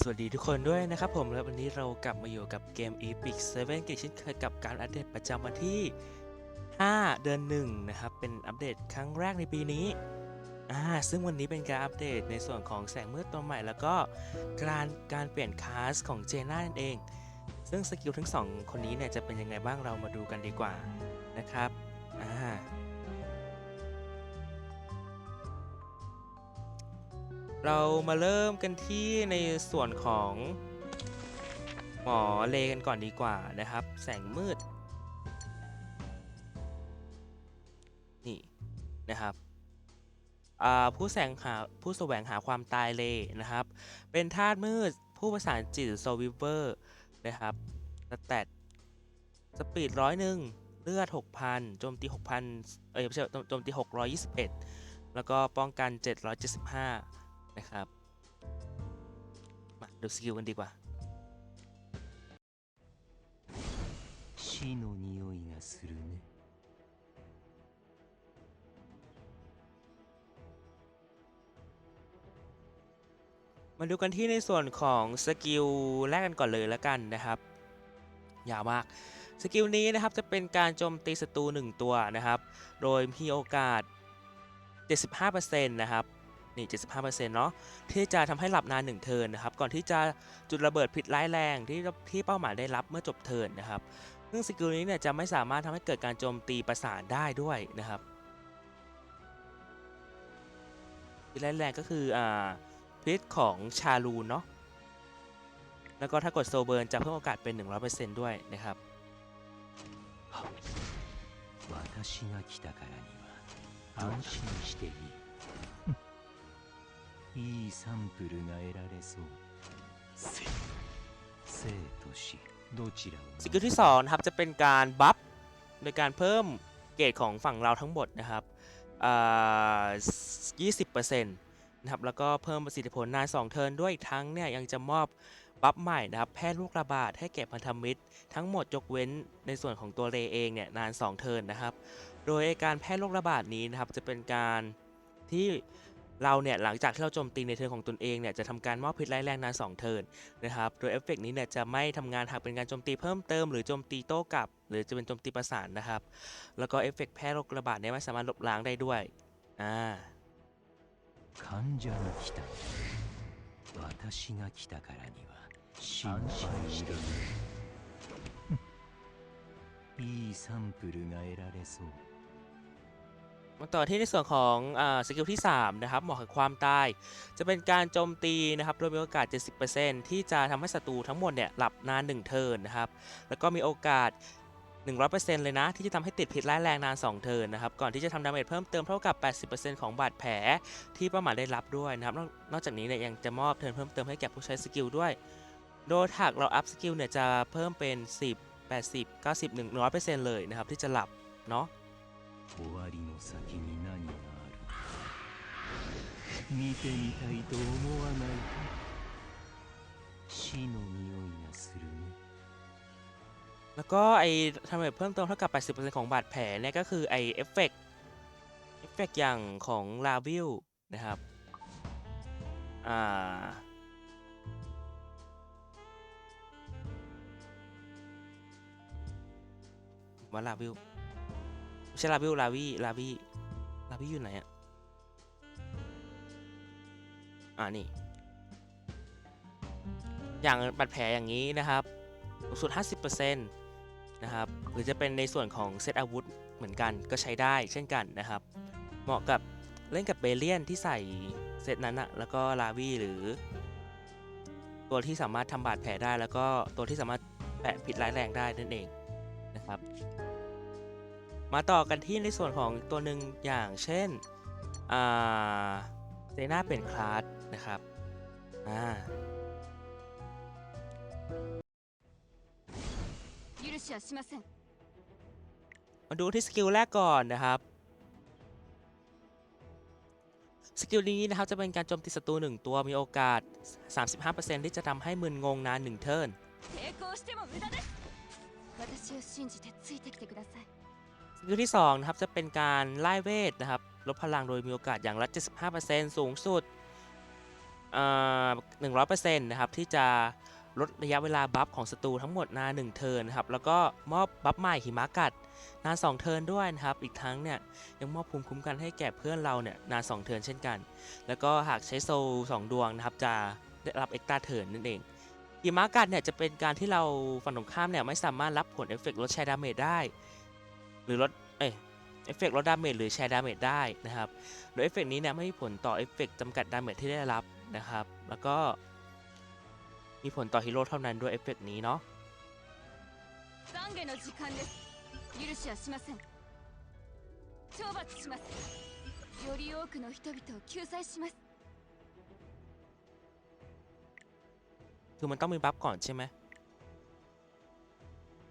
สวัสดีทุกคนด้วยนะครับผมและวันนี้เรากลับมาอยู่กับเกม Epic 7เกมเช่นเคยกับการอัปเดตประจำวันที่ 5 เดือน 1 นะครับ เป็นอัปเดตครั้งแรกในปีนี้อ่าซึ่งวันนี้เป็นการอัปเดตในส่วนของแสงมืดตัวใหม่ แล้วก็การการเปลี่ยนคลาสของเจน่านั่นเอง ซึ่งสกิลทั้งสองคนนี้เนี่ยจะเป็นยังไงบ้างเรามาดูกันดีกว่านะครับ เรามาเริ่มกันที่ในส่วนของหมอเลกันก่อนดีกว่านะครับ แสงมืด นี่นะครับผู้แสงหาผู้แสวงหาความตายเลนะครับ เป็นธาตุมืดผู้ประสานจิตโซวิเวอร์นะครับสแตทสปีดร้อยหนึ่งเลือด 6,000 โจมตี 6,000 เอ้ยไม่ใช่โจมตี 621 แล้วก็ป้องกัน 775 นะครับ มาดูสกิลกันดีกว่า 死の匂いがするね มาดูกันที่ในส่วนของสกิลแรกกันก่อนเลยแล้วกันนะครับ ยาวมาก สกิลนี้นะครับจะเป็นการโจมตีศัตรู1ตัวนะครับ โดยมีโอกาส 75%นะครับ นี่ 75%เนาะ ที่จะทำให้หลับนาน 1 เทิร์นนะครับ ก่อนที่จะจุดระเบิดผิดร้ายแรงที่ที่เป้าหมายได้รับเมื่อจบเทิร์นนะครับ ซึ่งสกิลนี้เนี่ยจะไม่สามารถทำให้เกิดการโจมตีประสานได้ด้วยนะครับผิดร้ายแรงก็คืออ่าพิษของชาลูนเนาะ แล้วก็ถ้ากดโซเบิร์นจะเพิ่มโอกาสเป็น 100%ด้วยนะครับ 私が来たからには安心していい いいサンプルが得られそう生生と死どちらを สกิลที่2นะครับจะเป็นการบัฟโดยการเพิ่มเกรดของฝั่งเราทั้งหมดนะครับอ่า20%นะครับแล้วก็เพิ่มประสิทธิผลนาน 2 เทิร์นด้วยอีกทั้งเนี่ยยังจะมอบบัฟใหม่นะครับแพทย์ลูกระบาดให้แก่พันธมิตร ทั้งหมดยกเว้นในส่วนของตัวเรเองเนี่ยนาน 2 เทิร์นนะครับ โดยการแพทย์โรคระบาดนี้นะครับจะเป็นการที่ เราเนี่ยหลังจากที่เราโจมตีในเทิร์นของตนเองเนี่ยจะทำการมอบพิษร้ายแรงนาน 2 เทิร์นนะครับ โดยเอฟเฟกต์นี้เนี่ยจะไม่ทำงานหากเป็นการโจมตีเพิ่มเติมหรือโจมตีโต้กลับ หรือจะเป็นโจมตีประสานนะครับ แล้วก็เอฟเฟกต์แพร่โรคระบาดเนี่ยไม่สามารถลบล้างได้ด้วยอ่า 患者が来た私が来たからには心配いらないいいサンプルが得られそう มาต่อที่ในส่วนของอสกิลที่ 3 นะครับเหมอกแห่งความตาย จะเป็นการโจมตีนะครับโดยมีโอกาส 70%ที่จะทำให้ศัตรูทั้งหมดเนี่ยหลับนาน 1 เทิร์นนะครับ แล้วก็มีโอกาส 100%เลยนะ ที่จะทำให้ติดพิษร้ายแรงนาน 2 เทิร์นนะครับ ก่อนที่จะทำดาเมจเพิ่มเติมเท่ากับ 80%ของบาดแผลที่เป้าหมายได้รับด้วยนะครับ นอกนอกจากนี้เนี่ยยังจะมอบเทิร์นเพิ่มเติมให้แก่ผู้ใช้สกิลด้วย โดยหากเราอัพสกิลเนี่ยจะเพิ่มเป็น 10 80 90 100%เลยนะครับที่จะหลับเนาะ 終わりの先に何がある見てみたいと思わないか死の匂いがするね แล้วก็ไอทำให้เพิ่มเติมเท่ากับ 80%ของบาดแผลเนี่ยก็คือไอเอฟเฟกต์เอฟเฟกต์อย่างของลาวิลนะครับ อ่า ว่าลาวิล ไม่ใช่ลาวิลลาวีลาวีลาวีอยู่ไหนอะอ่านี่ อย่างบาดแผลอย่างนี้นะครับสูงสุด 50%นะครับ หรือจะเป็นในส่วนของเซตอาวุธเหมือนกันก็ใช้ได้เช่นกันนะครับ เหมาะกับเล่นกับเบเลียนที่ใส่เซตนั้นอะแล้วก็ลาวีหรือ ตัวที่สามารถทำบาดแผลได้ แล้วก็ตัวที่สามารถแปะพิษร้ายแรงได้นั่นเองนะครับ มาต่อกันที่ในส่วนของตัวหนึ่งอย่างเช่นเซนาเป็นคลาสนะครับอ่ามาดูที่สกิลแรกก่อนนะครับสกิลนี้นะครับจะเป็นการโจมตีศัตรู1ตัวมีโอกาส 35%ที่จะทำให้มึนงงนาน1เทิร์น กิลที่2นะครับจะเป็นการไล่เวทนะครับลดพลังโดยมีโอกาสอย่างละ 75%สูงสุดหนึ่งร้อยเปอร์เซ็นต์นะครับที่จะลดระยะเวลาบัฟของศัตรูทั้งหมดนานหนึ่งเทิร์นครับแล้วก็มอบบัฟใหม่หิมะกัดนานสองเทิร์นด้วยนะครับอีกทั้งเนี่ยยังมอบภูมิคุ้มกันให้แก่เพื่อนเราเนี่ยนานสองเทิร์นเช่นกัน แล้วก็หากใช้โซลสองดวงนะครับจะได้รับเอ็กตร้าเทิร์นนั่นเองหิมะกัดเนี่ยจะเป็นการที่เราฝั่งตรงข้ามเนี่ยไม่สามารถรับผลเอฟเฟกต์ลดชร์ดาเมจได้ หรือลดเอ้ยเอฟเฟกต์ลดดาเมจหรือแชร์ดาเมจได้นะครับ โดยเอฟเฟกต์นี้เนี่ยไม่มีผลต่อเอฟเฟกต์จำกัดดาเมจที่ได้รับนะครับ แล้วก็มีผลต่อฮีโร่เท่านั้นด้วยเอฟเฟกต์นี้เนาะ 懺悔の時間です許しはしません懲罰しますより多くの人々を救済します คือมันต้องมีบัฟก่อนใช่ไหม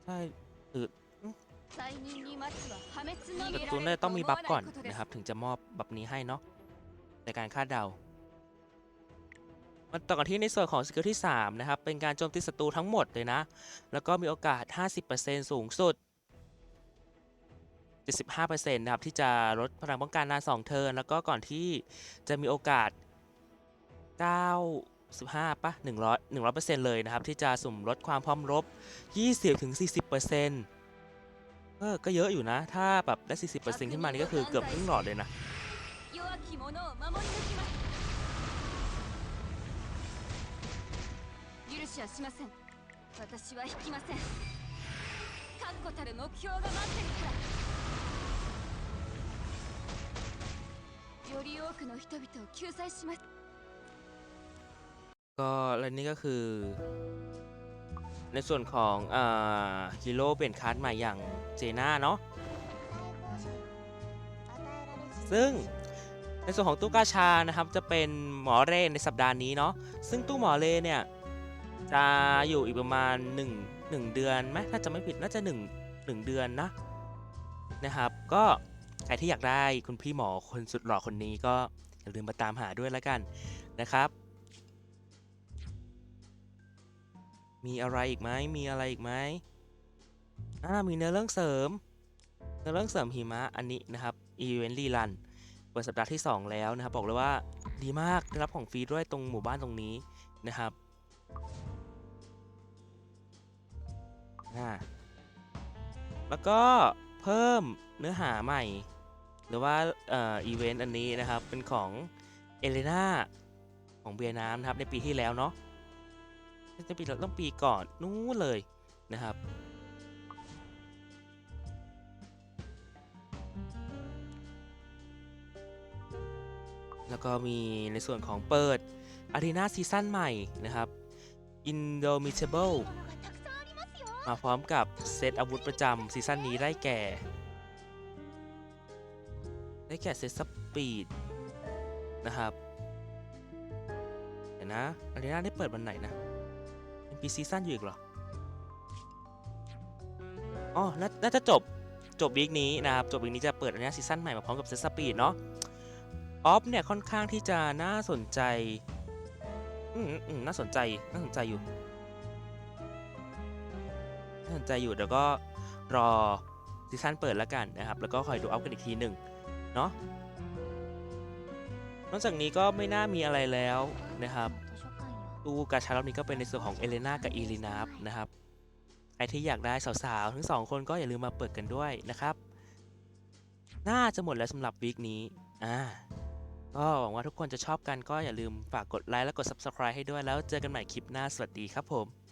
ใช่หรือ แต่ตูนน่าจะต้องมีบัฟก่อนนะครับ ถึงจะมอบบัฟนี้ให้เนาะในการคาดเดามาต่อกันที่ในส่วนของสกิลที่3นะครับ เป็นการโจมตีศัตรูทั้งหมดเลยนะ แล้วก็มีโอกาส 50%สูงสุด 75%นะครับ ที่จะลดพลังป้องกันนาน2เทิร์นแล้วก็ก่อนที่จะมีโอกาส 9 15ป่ะ100 100%เลยนะครับ ที่จะสุ่มลดความพร้อมรบ 20-40% เออก็เยอะอยู่นะ ถ้าแบบได้ 40%ขึ้นมานี่ก็คือเกือบครึ่งหลอดเลยนะ ก็และนี่ก็คือ ในส่วนของฮีโร่เปลี่ยนคลาสม่อย่างเจน่าเนาะซึ่งในส่วนของตู้กาชานะครับจะเป็นหมอเรนในสัปดาห์นี้เนาะซึ่งตู้หมอเรนเนี่ยจะอยู่อีกประมาณ 1 1 เดือนไหมถ้าจะไม่ผิดน่าจะ 1 1 เดือนนะนะครับ ก็ใครที่อยากได้คุณพี่หมอคนสุดหล่อคนนี้ก็อย่าลืมมาตามหาด้วยแล้วกันนะครับ มีอะไรอีกไหมมีอะไรอีกไหมอ่ามีเนื้อเรื่องเสริม เนื้อเรื่องเสริมหิมะอันนี้นะครับอีเวนต์รีรันเปิดสัปดาห์ที่ 2 แล้วนะครับ บอกเลยว่าดีมากได้รับของฟรีด้วยตรงหมู่บ้านตรงนี้นะครับอ่าแล้วก็เพิ่มเนื้อหาใหม่ หรือว่าอ่ออีเวนต์อันนี้นะครับเป็นของเอเลนาของเบียร์น้ำนะครับในปีที่แล้วเนาะ จะปีต้องปีก่อนนู้นเลยนะครับ แล้วก็มีในส่วนของเปิด Arena ซีซั่นใหม่นะครับ Indomitable มาพร้อมกับเซตอาวุธประจำซีซั่นนี้ได้แก่ ได้แก่เซตสปีดนะครับ เดี๋ยวนะ Arena ได้เปิดวันไหนนะ ยังปีซีซั่นอยู่อีกเหรอ อ๋อนาน่าจะจบ จบวีคนี้นะครับ จบวีคนี้จะเปิดอันนี้ซีซั่นใหม่มาพร้อมกับเซสปีดเนาะ ออฟเนี่ยค่อนข้างที่จะน่าสนใจ อืมอืมน่าสนใจ น่าสนใจอยู่ น่าสนใจอยู่เดี๋ยวก็รอซีซั่นเปิดแล้วกันนะครับ แล้วก็คอยดูอัพกันอีกทีหนึ่งเนาะ นอกจากนี้ก็ไม่น่ามีอะไรแล้วนะครับ ตู้กาชารอบนี้ก็เป็นในส่วนของเอเลนากับอีลีนาฟนะครับใครที่อยากได้สาวๆ ทั้งสองคนก็อย่าลืมมาเปิดกันด้วยนะครับ น่าจะหมดแล้วสำหรับวีคนี้อ่าก็หวังว่าทุกคนจะชอบกันก็อย่าลืมฝากกดไลค์และกด Subscribe ให้ด้วยแล้วเจอกันใหม่คลิปหน้าสวัสดีครับผม